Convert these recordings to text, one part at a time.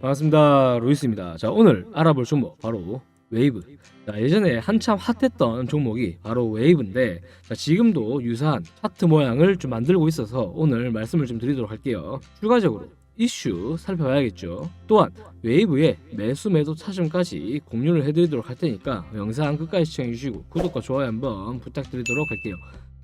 반갑습니다. 루이스입니다. 자, 오늘 알아볼 종목 바로 웨이브. 자, 예전에 한참 핫했던 종목이 바로 웨이브인데 자, 지금도 유사한 차트 모양을 좀 만들고 있어서 오늘 말씀을 좀 드리도록 할게요. 추가적으로 이슈 살펴봐야겠죠. 또한 웨이브의 매수 매도 차점까지 공유를 해드리도록 할 테니까 영상 끝까지 시청해주시고 구독과 좋아요 한번 부탁드리도록 할게요.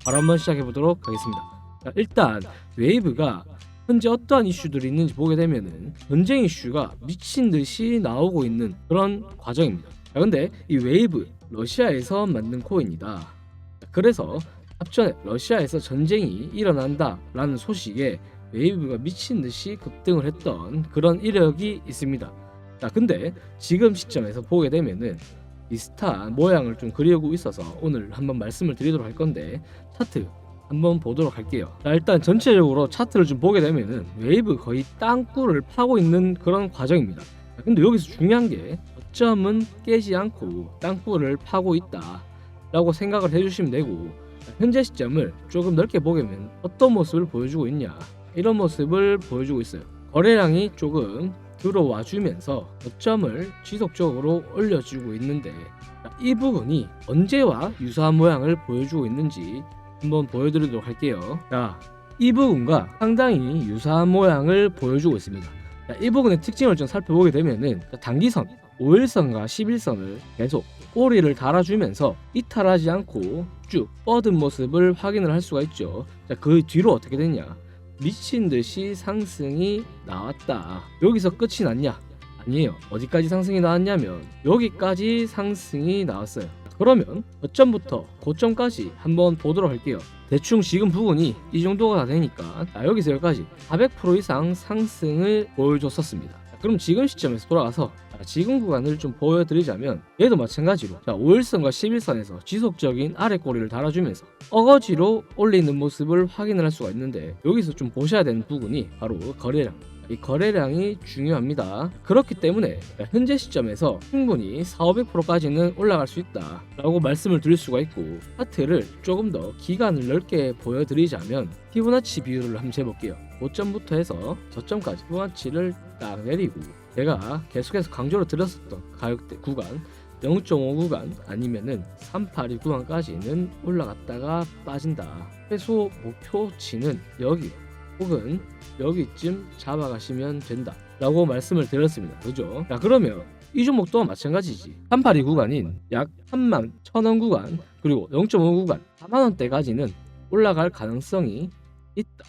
바로 한번 시작해보도록 하겠습니다. 자, 일단 웨이브가 현재 어떠한 이슈들이 있는지 보게 되면은 전쟁 이슈가 미친 듯이 나오고 있는 그런 과정입니다. 자, 근데 이 웨이브 러시아에서 만든 코인이다. 자, 그래서 앞전에 러시아에서 전쟁이 일어난다라는 소식에 웨이브가 미친 듯이 급등을 했던 그런 이력이 있습니다. 자, 근데 지금 시점에서 보게 되면은 비슷한 모양을 좀 그리고 있어서 오늘 한번 말씀을 드리도록 할 건데 차트 한번 보도록 할게요. 자, 일단 전체적으로 차트를 좀 보게 되면은 웨이브 거의 땅굴을 파고 있는 그런 과정입니다. 자, 근데 여기서 중요한 게 저점은 깨지 않고 땅굴을 파고 있다 라고 생각을 해주시면 되고 자, 현재 시점을 조금 넓게 보면 어떤 모습을 보여주고 있냐 이런 모습을 보여주고 있어요. 거래량이 조금 들어와 주면서 저점을 지속적으로 올려주고 있는데 자, 이 부분이 언제와 유사한 모양을 보여주고 있는지 한번 보여드리도록 할게요. 자, 이 부분과 상당히 유사한 모양을 보여주고 있습니다. 자, 이 부분의 특징을 좀 살펴보게 되면은 자, 단기선 5일선과 11선을 계속 꼬리를 달아주면서 이탈하지 않고 쭉 뻗은 모습을 확인을 할 수가 있죠. 자, 그 뒤로 어떻게 됐냐? 미친 듯이 상승이 나왔다. 여기서 끝이 났냐? 아니에요. 어디까지 상승이 나왔냐면 여기까지 상승이 나왔어요. 그러면 저점부터 고점까지 한번 보도록 할게요. 대충 지금 부분이 이 정도가 다 되니까 자, 여기서 여기까지 400% 이상 상승을 보여줬었습니다. 자, 그럼 지금 시점에서 돌아가서 자, 지금 구간을 좀 보여드리자면 얘도 마찬가지로 자, 5일선과 11선에서 지속적인 아래 꼬리를 달아주면서 어거지로 올리는 모습을 확인을 할 수가 있는데 여기서 좀 보셔야 되는 부분이 바로 거래량 이 거래량이 중요합니다. 그렇기 때문에 현재 시점에서 충분히 4, 500%까지는 올라갈 수 있다 라고 말씀을 드릴 수가 있고 차트를 조금 더 기간을 넓게 보여드리자면 피보나치 비율을 한번 재볼게요. 고점부터 해서 저점까지 피보나치를 딱 내리고 제가 계속해서 강조를 드렸었던 가격대 구간 0.5 구간 아니면은 382 구간까지는 올라갔다가 빠진다. 최소 목표치는 여기 혹은 여기쯤 잡아가시면 된다 라고 말씀을 드렸습니다. 그죠? 자 그러면 이 종목 또한 마찬가지지. 382 구간인 약 3만 1000원 구간 그리고 0.5 구간 4만원대까지는 올라갈 가능성이 있다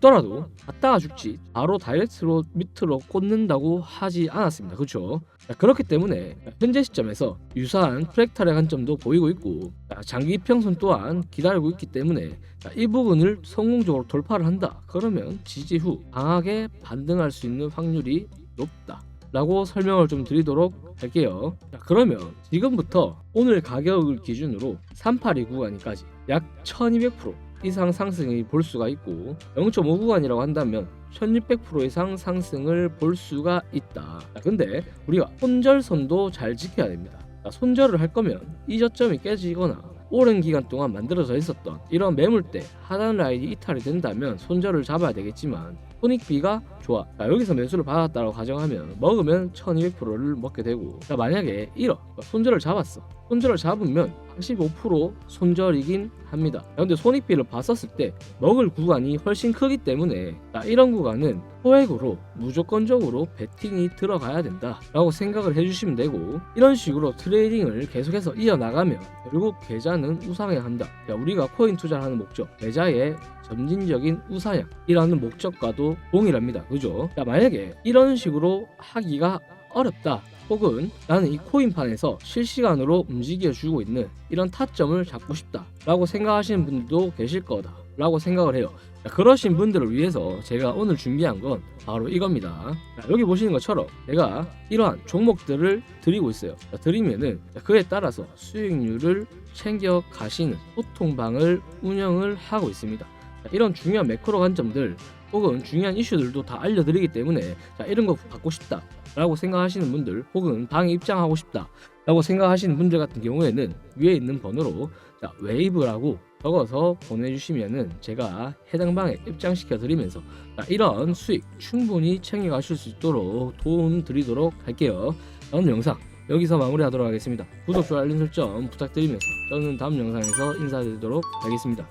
죽더라도 갔다가 죽지 바로 다이렉트로 밑으로 꽂는다고 하지 않았습니다. 그렇죠? 그렇기 때문에 현재 시점에서 유사한 프랙탈의 관점도 보이고 있고 자, 장기 평선 또한 기다리고 있기 때문에 자, 이 부분을 성공적으로 돌파를 한다. 그러면 지지 후 강하게 반등할 수 있는 확률이 높다 라고 설명을 좀 드리도록 할게요. 자, 그러면 지금부터 오늘 가격을 기준으로 382 구간까지 약 1200% 이상 상승이 볼 수가 있고 0.5 구간이라고 한다면 1600% 이상 상승을 볼 수가 있다. 자, 근데 우리가 손절선도 잘 지켜야 됩니다. 자, 손절을 할 거면 이 저점이 깨지거나 오랜 기간 동안 만들어져 있었던 이런 매물대 하단 라인이 이탈이 된다면 손절을 잡아야 되겠지만 손익비가 좋아. 자, 여기서 매수를 받았다고 가정하면 먹으면 1200%를 먹게 되고 자, 만약에 1억 손절을 잡았어. 손절을 잡으면 85% 손절이긴 합니다. 자, 근데 손익비를 봤었을 때 먹을 구간이 훨씬 크기 때문에 자, 이런 구간은 소액으로 무조건적으로 베팅이 들어가야 된다 라고 생각을 해주시면 되고 이런 식으로 트레이딩을 계속해서 이어나가면 결국 계좌는 우상해야 한다. 자, 우리가 코인 투자를 하는 목적, 계좌의 점진적인 우상향이라는 목적과도 동일합니다. 그죠? 자, 만약에 이런 식으로 하기가 어렵다. 혹은 나는 이 코인판에서 실시간으로 움직여 주고 있는 이런 타점을 잡고 싶다 라고 생각하시는 분들도 계실 거다 라고 생각을 해요 자, 그러신 분들을 위해서 제가 오늘 준비한 건 바로 이겁니다 자, 여기 보시는 것처럼 제가 이러한 종목들을 드리고 있어요 자, 드리면은 자, 그에 따라서 수익률을 챙겨 가시는 소통방을 운영을 하고 있습니다 자, 이런 중요한 매크로 관점들 혹은 중요한 이슈들도 다 알려드리기 때문에 자, 이런 거 받고 싶다 라고 생각하시는 분들 혹은 방에 입장하고 싶다 라고 생각하시는 분들 같은 경우에는 위에 있는 번호로 자, 웨이브라고 적어서 보내주시면은 제가 해당 방에 입장시켜 드리면서 자, 이런 수익 충분히 챙겨 가실 수 있도록 도움 드리도록 할게요. 자, 오늘 영상 여기서 마무리하도록 하겠습니다. 구독, 좋아요, 알림 설정 부탁드리면서 저는 다음 영상에서 인사드리도록 하겠습니다.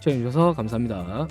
시청해주셔서 감사합니다.